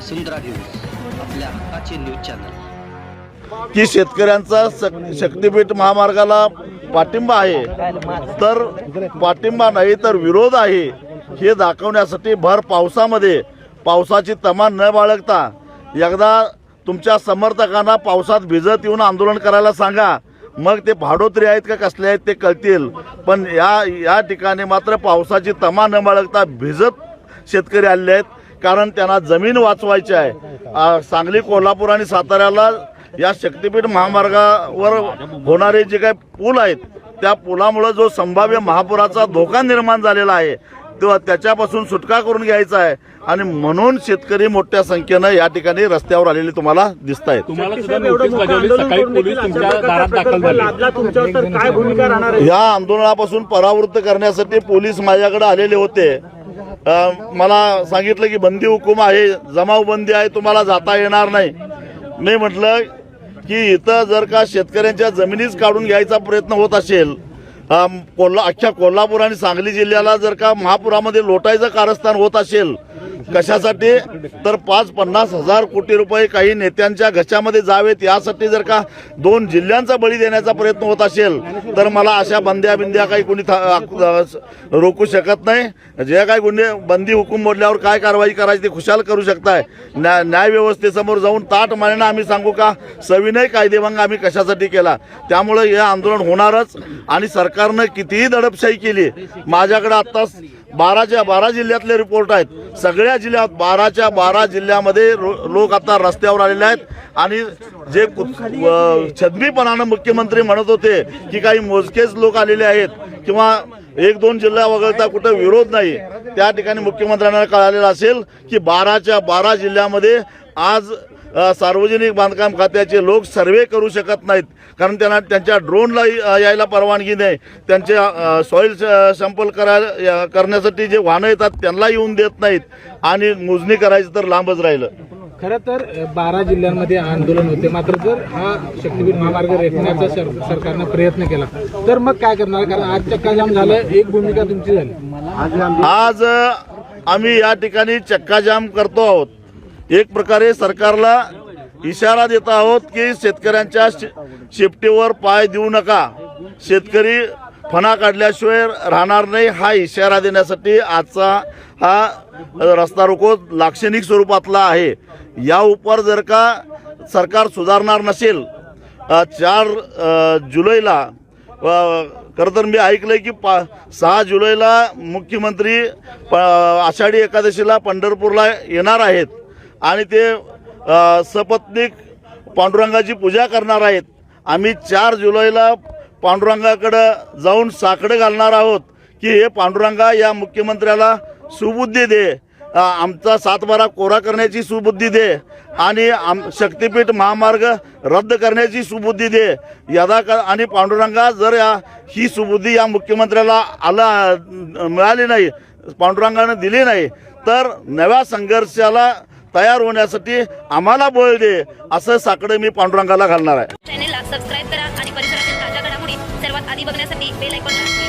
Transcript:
वसुंधरा news आपल्या हक्काचे news channel. की शेतकऱ्यांचा शक्तीपीठ महामार्गाला पाठिंबा आहे तर पाठिंबा नाही तर विरोध आहे हे दाखवण्यासाठी भर पावसामध्ये पावसाची तमान न बाळगता एकदा तुमच्या समर्थकांना पावसात भिजत येऊन आंदोलन करायला सांगा. मग ते भाडोत्री आहेत का कसले आहेत ते कळतील. पण या या ठिकाणी मात्र पावसाची तमा न बाळगता भिजत शेतकरी आलेले आहेत. कारण त्यांना जमीन वाचवायची आहे. आ, सांगली कोल्हापूर आणि साताऱ्याला या शक्तीपीठ महामार्गावर होणारे जे काही पूल आहेत त्या पुलामुळे जो संभाव्य महापुराचा धोका निर्माण झालेला आहे तो त्याच्यापासून सुटका करून घ्यायचा आहे. आणि म्हणून शेतकरी मोठ्या संख्येनं या ठिकाणी रस्त्यावर आलेले तुम्हाला दिसत आहेत तुम्हाला सुद्धा नोटीस बजावली सकाळी पोलीस तुमच्या दारात दाखल झाले. लादला तुमच्यावर तर काय भूमिका राहणार आहे? या आंदोलनापासून परावृत्त करण्यासाठी पोलीस माझ्याकडे आलेले होते. मला सांगितलं की बंदी हुकूम आहे जमावबंदी आहे तुम्हाला जाता येणार नाही. मी म्हटलं की इथं जर का शेतकऱ्यांच्या जमिनीच काढून घ्यायचा प्रयत्न होत असेल कोल्हा अख्ख्या कोल्हापूर आणि सांगली जिल्ह्याला जर का महापुरामध्ये लोटायचं कारस्थान होत असेल कशासाठी? तर पाच पन्नास हजार कोटी रुपये काही नेत्यांच्या घशामध्ये जावेत यासाठी जर का दोन जिल्ह्यांचा बळी देण्याचा प्रयत्न होत असेल तर मला अशा बंद्या बिंद्या काही कोणी रोखू शकत नाही. जे काही गुन्हे बंदी हुकूम मोडल्यावर काय कारवाई करायची ते खुशाल करू शकताय. न्या न्याय व्यवस्थेसमोर जाऊन ताट मानेनं आम्ही सांगू का? सविनय कायदेभंग आम्ही कशासाठी केला? त्यामुळे हे आंदोलन होणारच आणि सरकारनं कितीही दडपशाही केली माझ्याकडे आत्ताच बाराच्या बारा जिल्ह्यातले रिपोर्ट आहेत. सगळ्या जिल्ह्यात बाराच्या बारा जिल्ह्यामध्ये रो- लोक आता रस्त्यावर आलेले आहेत. आणि जे छदमीपणानं मुख्यमंत्री म्हणत होते की काही मोजकेच लोक आलेले आहेत किंवा एक दोन जिल्हा वगळता कुठं विरोध नाही. त्या ठिकाणी मुख्यमंत्र्यांना कळालेलं असेल की बाराच्या बारा जिल्ह्यामध्ये आज सार्वजनिक बांधकाम खात्याचे लोक सर्वे करू शकत नाहीत. कारण त्यांना त्यांच्या ड्रोनला यायला परवानगी नाही. त्यांचे सॉईल सॅम्पल करा करण्यासाठी जे वाहनं येतात त्यांना येऊन देत नाहीत. आणि मोजणी करायचं तर लांबच राहिलं. खरं तर बारा जिल्ह्यांमध्ये आंदोलन होते. मात्र जर हा शक्तीपीठ महामार्ग रेखण्याचा सरकारनं प्रयत्न केला तर मग काय करणार? कारण आज चक्काजाम झालं एक भूमिका तुमची झाली. आज आम्ही या ठिकाणी चक्काजाम करतो आहोत. एक प्रकारे सरकारला इशारा देत आहोत की शेतकऱ्यांच्या शे- शेपटीवर पाय देऊ नका. शेतकरी फणा काढल्याशिवाय राहणार नाही. हा इशारा देण्यासाठी आजचा हा रस्ता रोको लाक्षणिक स्वरूपातला आहे. या उपर जर का सरकार सुधारणार नसेल चार जुलैला खरं तर मी ऐकलंय की पा सहा जुलैला मुख्यमंत्री प आषाढी एकादशीला पंढरपूरला येणार आहेत आणि ते सपत्निक सपत्नीक पांडुरंगाची पूजा करणार आहेत. आम्ही चार जुलैला पांडुरंगाकडं जाऊन साकडं घालणार आहोत की हे पांडुरंगा या मुख्यमंत्र्याला सुबुद्धी दे. आमचा सातबारा कोरा करण्याची सुबुद्धी दे. आणि आम शक्तीपीठ महामार्ग रद्द करण्याची सुबुद्धी दे. यदा का आणि पांडुरंगा जर या ही सुबुद्धी या मुख्यमंत्र्याला आला मिळाली नाही पांडुरंगानं दिली नाही तर नव्या संघर्षाला तयार होण्यासाठी आम्हाला बळ दे असं साकडं मी पांडुरंगाला घालणार आहे. tiba-tiba kena sedih.